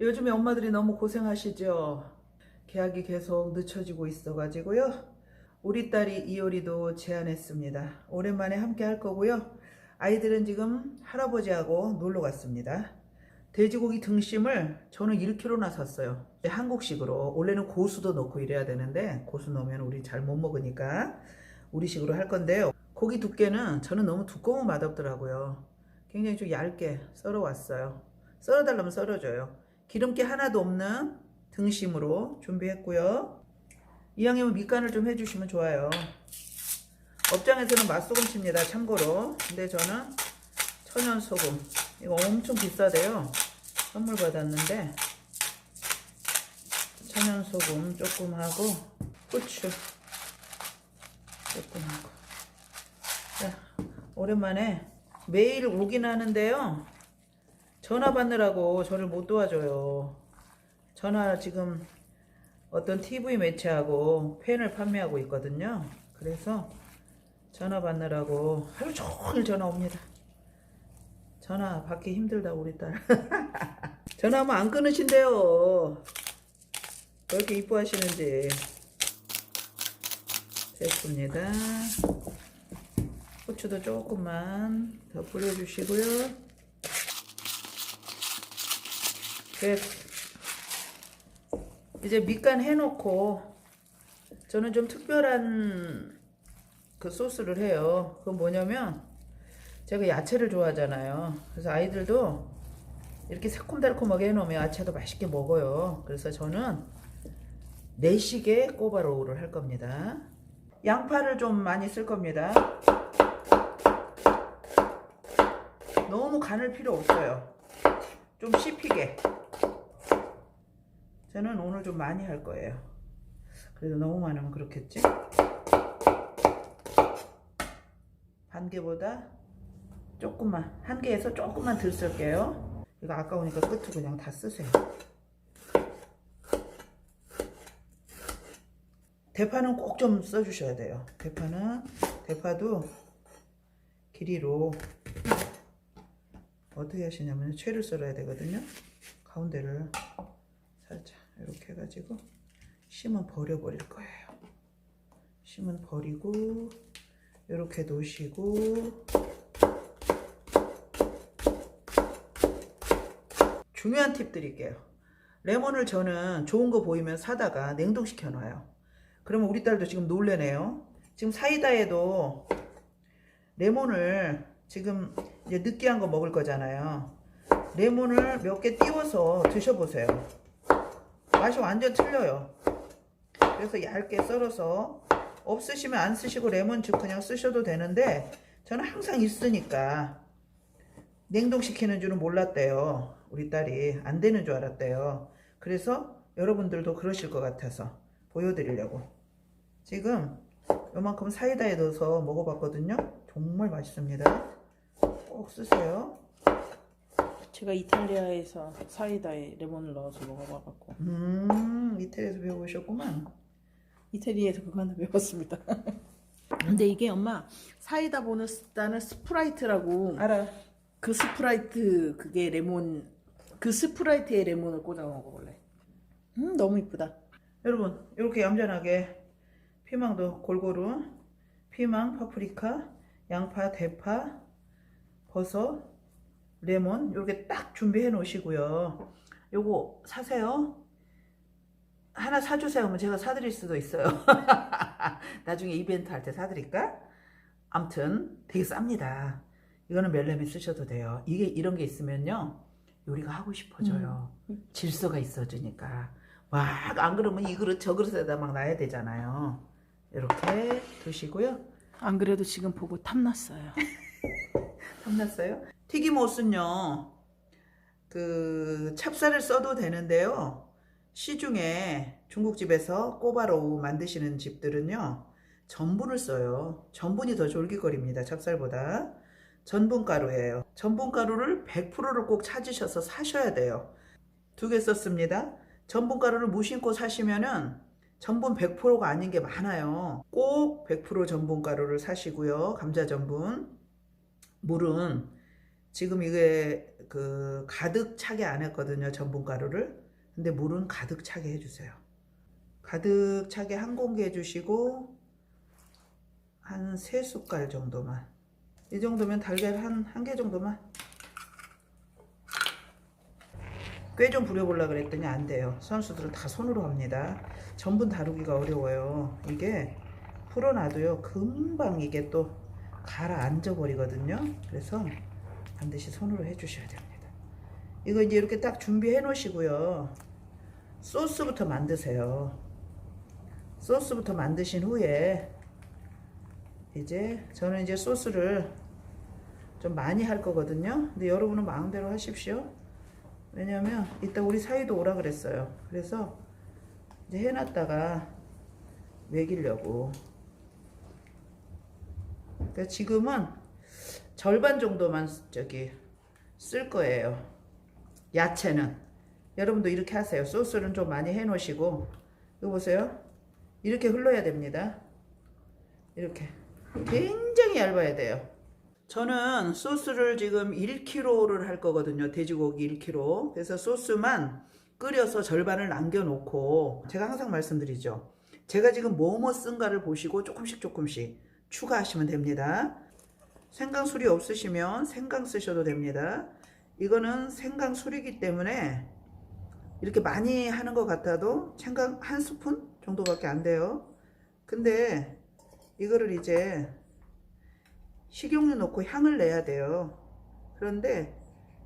요즘에 엄마들이 너무 고생하시죠? 계약이 계속 늦춰지고 있어가지고요. 우리 딸이 이효리도 제안했습니다. 오랜만에 함께 할 거고요. 아이들은 지금 할아버지하고 놀러 갔습니다. 돼지고기 등심을 저는 1kg나 샀어요. 한국식으로. 원래는 고수도 넣고 이래야 되는데 고수 넣으면 우리 잘 못 먹으니까 우리식으로 할 건데요. 고기 두께는 저는 너무 두꺼우면 맛없더라고요. 굉장히 좀 얇게 썰어 왔어요. 썰어달라면 썰어줘요. 기름기 하나도 없는 등심으로 준비했고요. 이왕이면 밑간을 좀 해주시면 좋아요. 업장에서는 맛소금 칩니다. 참고로. 근데 저는 천연 소금. 이거 엄청 비싸대요. 선물 받았는데 천연 소금 조금 하고 후추 조금 하고. 자, 오랜만에 매일 오긴 하는데요. 전화 받느라고 저를 못 도와줘요. 전화 지금 어떤 TV 매체하고 펜을 판매하고 있거든요. 그래서 전화 받느라고 하루 종일 전화 옵니다. 전화 받기 힘들다 우리 딸. 전화하면 안 끊으신대요. 왜 이렇게 이뻐하시는지. 됐습니다. 후추도 조금만 더 뿌려주시고요. 끝. 이제 밑간 해놓고 저는 좀 특별한 그 소스를 해요. 그건 뭐냐면 제가 야채를 좋아하잖아요. 그래서 아이들도 이렇게 새콤달콤하게 해놓으면 야채도 맛있게 먹어요. 그래서 저는 내식의 꼬바로우를 할 겁니다. 양파를 좀 많이 쓸 겁니다. 너무 간을 필요 없어요. 좀 씹히게. 저는 오늘 좀 많이 할 거예요. 그래도 너무 많으면 그렇겠지? 반 개보다 조금만, 한 개에서 조금만 덜 쓸게요. 이거 아까우니까 끝을 그냥 다 쓰세요. 대파는 꼭 좀 써주셔야 돼요. 대파는, 대파도 길이로 어떻게 하시냐면 채를 썰어야 되거든요. 가운데를 살짝 이렇게 해가지고 심은 버려버릴 거예요. 심은 버리고 이렇게 놓으시고 중요한 팁 드릴게요. 레몬을 저는 좋은 거 보이면 사다가 냉동시켜 놔요. 그러면 우리 딸도 지금 놀래네요. 지금 사이다에도 레몬을 지금 이제 느끼한 거 먹을 거잖아요. 레몬을 몇 개 띄워서 드셔보세요. 맛이 완전 틀려요. 그래서 얇게 썰어서 없으시면 안 쓰시고 레몬즙 그냥 쓰셔도 되는데 저는 항상 있으니까 냉동시키는 줄은 몰랐대요. 우리 딸이 안 되는 줄 알았대요. 그래서 여러분들도 그러실 것 같아서 보여드리려고. 지금 요만큼 사이다에 넣어서 먹어봤거든요. 정말 맛있습니다. 꼭 쓰세요. 제가 이탈리아에서 사이다에 레몬을 넣어서 먹어봐갖고 음, 이태리에서 배워보셨구만. 이태리에서 그거 하나 배웠습니다. 근데 이게 엄마 사이다 보너스다는 스프라이트라고 알아. 그 스프라이트 그게 레몬 그 스프라이트에 레몬을 꽂아 먹어볼래. 음 너무 이쁘다. 여러분, 이렇게 얌전하게 피망도 골고루 피망, 파프리카, 양파, 대파, 버섯, 레몬 이렇게 딱 준비해 놓으시고요. 요거 사세요. 하나 사주세요. 하면 제가 사드릴 수도 있어요. 나중에 이벤트 할 때 사드릴까? 암튼 되게 쌉니다. 이거는 멜렘에 쓰셔도 돼요. 이게 이런 게 있으면요. 요리가 하고 싶어져요. 질서가 있어지니까. 막 안 그러면 이 그릇 저 그릇에다 막 놔야 되잖아요. 이렇게 두시고요. 안 그래도 지금 보고 탐났어요. 탐났어요? 튀김옷은요. 그 찹쌀을 써도 되는데요. 시중에 중국집에서 꼬바로우 만드시는 집들은요. 전분을 써요. 전분이 더 졸깃거립니다. 찹쌀보다. 전분가루예요. 전분가루를 100%를 꼭 찾으셔서 사셔야 돼요. 두 개 썼습니다. 전분가루를 무심코 사시면은 전분 100%가 아닌 게 많아요. 꼭 100% 전분가루를 사시고요. 감자 전분. 물은 지금 이게 그 가득 차게 안 했거든요. 전분 가루를. 근데 물은 가득 차게 해주세요. 가득 차게 한 공기 해주시고 한 세 숟갈 정도만. 이 정도면 달걀 한 한 개 정도만. 꽤 좀 부려보려 그랬더니 안 돼요. 선수들은 다 손으로 합니다. 전분 다루기가 어려워요. 이게 풀어놔도요 금방 이게 또 가라앉아 버리거든요. 그래서 반드시 손으로 해주셔야 됩니다. 이거 이제 이렇게 딱 준비해 놓으시고요. 소스부터 만드세요. 소스부터 만드신 후에 이제 저는 이제 소스를 좀 많이 할 거거든요. 근데 여러분은 마음대로 하십시오. 왜냐면 이따 우리 사이도 오라 그랬어요. 그래서 이제 해놨다가 먹이려고. 그러니까 지금은 절반 정도만 저기 쓸 거예요. 야채는 여러분도 이렇게 하세요. 소스는 좀 많이 해 놓으시고 이거 보세요. 이렇게 흘러야 됩니다. 이렇게 굉장히 얇아야 돼요. 저는 소스를 지금 1kg를 할 거거든요. 돼지고기 1kg. 그래서 소스만 끓여서 절반을 남겨놓고 제가 항상 말씀드리죠. 제가 지금 뭐뭐 쓴가를 보시고 조금씩 조금씩 추가하시면 됩니다. 생강술이 없으시면 생강 쓰셔도 됩니다. 이거는 생강술이기 때문에 이렇게 많이 하는 것 같아도 생강 한 스푼 정도밖에 안 돼요. 근데 이거를 이제 식용유 넣고 향을 내야 돼요. 그런데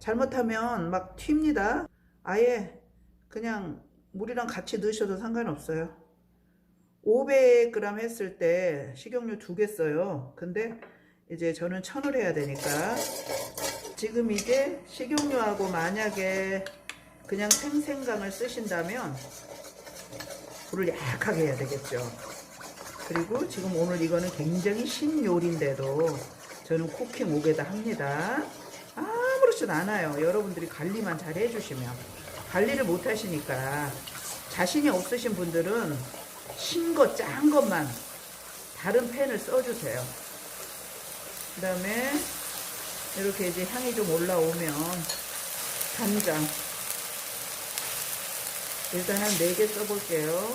잘못하면 막 튑니다. 아예 그냥 물이랑 같이 넣으셔도 상관없어요. 500g 했을 때 식용유 두 개 써요. 근데 이제 저는 천을 해야 되니까 지금 이게 식용유하고 만약에 그냥 생생강을 쓰신다면 불을 약하게 해야 되겠죠. 그리고 지금 오늘 이거는 굉장히 신요리인데도 저는 쿠킹 옥에다 합니다. 아무렇지도 않아요. 여러분들이 관리만 잘 해주시면. 관리를 못 하시니까 자신이 없으신 분들은 신 거, 짠 것만 다른 팬을 써주세요. 그 다음에 이렇게 이제 향이 좀 올라오면 간장 일단 한 4개 써볼게요.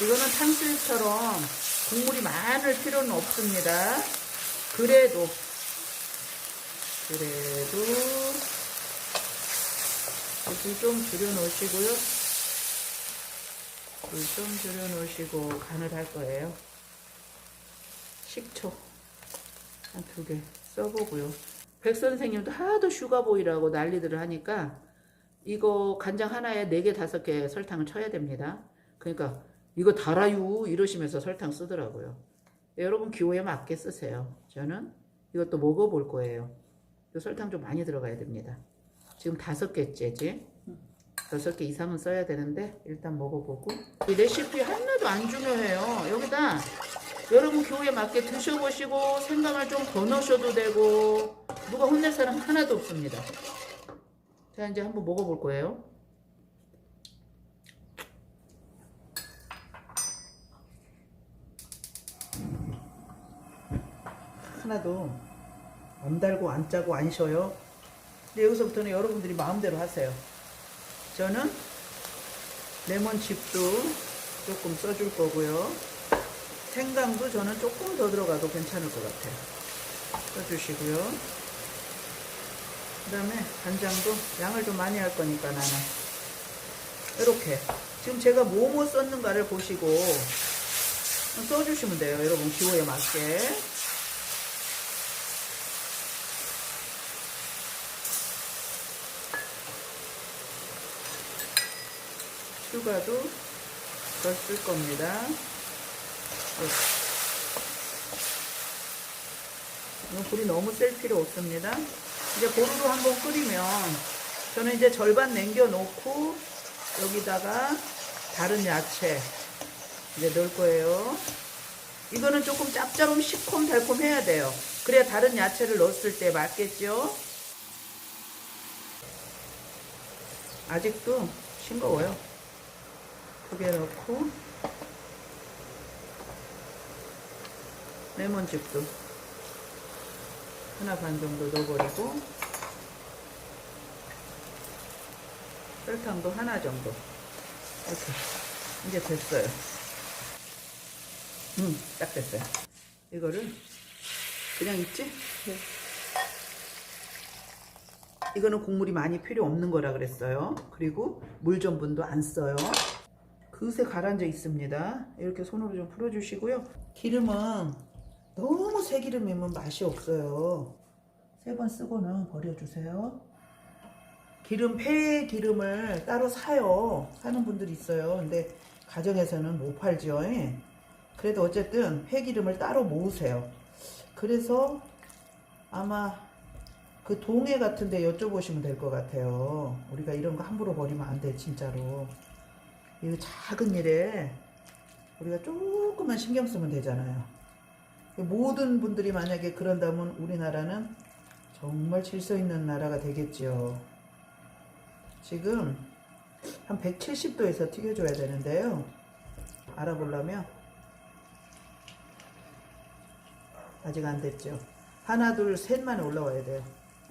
이거는 탕수육처럼 국물이 많을 필요는 없습니다. 그래도 그래도 불 좀 줄여 놓으시고요. 불 좀 줄여 놓으시고 간을 할 거예요. 식초 한 두 개 써보고요. 백 선생님도 하도 슈가보이라고 난리들을 하니까 이거 간장 하나에 네 개 다섯 개 설탕을 쳐야 됩니다. 그러니까 이거 달아요 이러시면서 설탕 쓰더라고요. 여러분 기호에 맞게 쓰세요. 저는 이것도 먹어볼 거예요. 이 설탕 좀 많이 들어가야 됩니다. 지금 다섯 개째지. 여섯 개 이상은 써야 되는데 일단 먹어보고 이 레시피 하나도 안 중요해요. 여기다 여러분 기호에 맞게 드셔보시고 생강을 좀 더 넣으셔도 되고 누가 혼낼 사람 하나도 없습니다. 자 이제 한번 먹어볼 거예요. 하나도 안 달고 안 짜고 안 쉬어요. 근데 여기서부터는 여러분들이 마음대로 하세요. 저는 레몬칩도 조금 써줄 거고요. 생강도 저는 조금 더 들어가도 괜찮을 것 같아요. 써주시고요. 그 다음에 간장도 양을 좀 많이 할 거니까 나는 이렇게 지금 제가 뭐뭐 썼는가를 보시고 써주시면 돼요. 여러분 기호에 맞게. 슈가도 더쓸 겁니다. 이거 불이 너무 셀 필요 없습니다. 이제 고루로 한번 끓이면 저는 이제 절반 남겨 놓고 여기다가 다른 야채 이제 넣을 거예요. 이거는 조금 짭짤하면 시콤 달콤 해야 돼요. 그래야 다른 야채를 넣었을 때 맞겠죠? 아직도 싱거워요. 두 개 넣고 레몬즙도 하나 반 정도 넣어버리고 설탕도 하나 정도. 이렇게. 이제 됐어요. 음딱 됐어요. 이거를 그냥 있지? 네. 이거는 국물이 많이 필요 없는 거라 그랬어요. 그리고 물 전분도 안 써요. 그새 가라앉아 있습니다. 이렇게 손으로 좀 풀어주시고요. 기름은 너무 새 기름이면 맛이 없어요. 세 번 쓰고는 버려주세요. 기름 폐 기름을 따로 사요. 사는 분들이 있어요. 근데 가정에서는 못 팔죠. 예. 그래도 어쨌든 폐 기름을 따로 모으세요. 그래서 아마 그 동해 같은데 여쭤보시면 될 것 같아요. 우리가 이런 거 함부로 버리면 안 돼 진짜로. 이 작은 일에 우리가 조금만 신경 쓰면 되잖아요 모든 분들이 만약에 그런다면 우리나라는 정말 질서 있는 나라가 되겠죠. 지금 한 170도에서 튀겨줘야 되는데요. 알아보려면 아직 안 됐죠. 하나, 둘, 셋만 올라와야 돼요.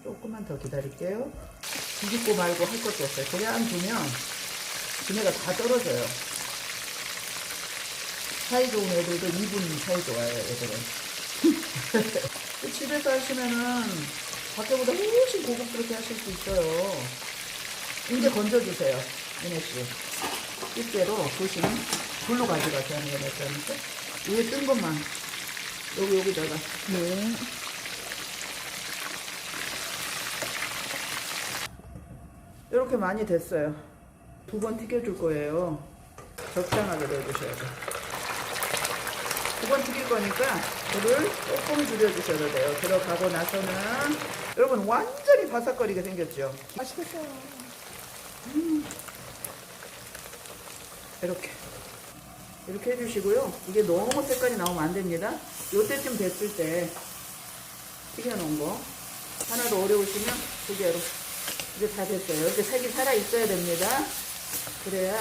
조금만 더 기다릴게요. 뒤집고 말고 할 것도 없어요. 그냥 두면 지네가 다 떨어져요. 사이 좋은 애들도 2분 사이 좋아요, 애들은. 또 집에서 하시면은 밖에보다 훨씬 고급스럽게 하실 수 있어요. 이제 건져주세요, 은혜 씨. 집게로 조심. 불로 가져가세요, 하는 거 냈다니까. 위에 뜬 것만. 여기, 여기다가. 네. 이렇게 많이 됐어요. 두 번 튀겨줄 거예요. 적당하게 넣어주셔야 돼요. 두번 튀길 거니까 불을 조금 줄여주셔도 돼요. 들어가고 나서는 여러분 완전히 바삭거리게 생겼죠? 맛있겠다. 이렇게 이렇게 해주시고요. 이게 너무 색깔이 나오면 안 됩니다. 요때쯤 됐을 때 튀겨놓은 거 하나도 어려우시면 두 개로 이제 다 됐어요. 이렇게 색이 살아 있어야 됩니다. 그래야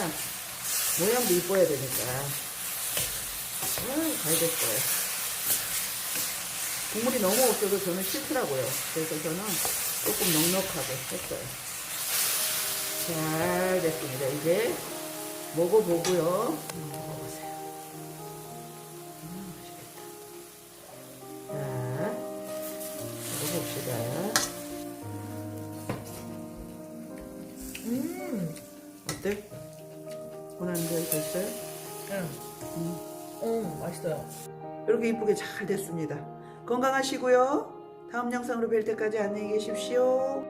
모양도 이뻐야 되니까. 아유, 잘 됐어요. 국물이 너무 없어도 저는 싫더라고요. 그래서 저는 조금 넉넉하게 했어요. 잘 됐습니다. 이제 먹어보고요. 음, 먹어보세요. 음, 맛있겠다. 자, 먹어봅시다. 음. 어때? 원하는 대로 됐어요? 응. 음. 음, 맛있어요. 이렇게 이쁘게 잘 됐습니다. 건강하시고요. 다음 영상으로 뵐 때까지 안녕히 계십시오.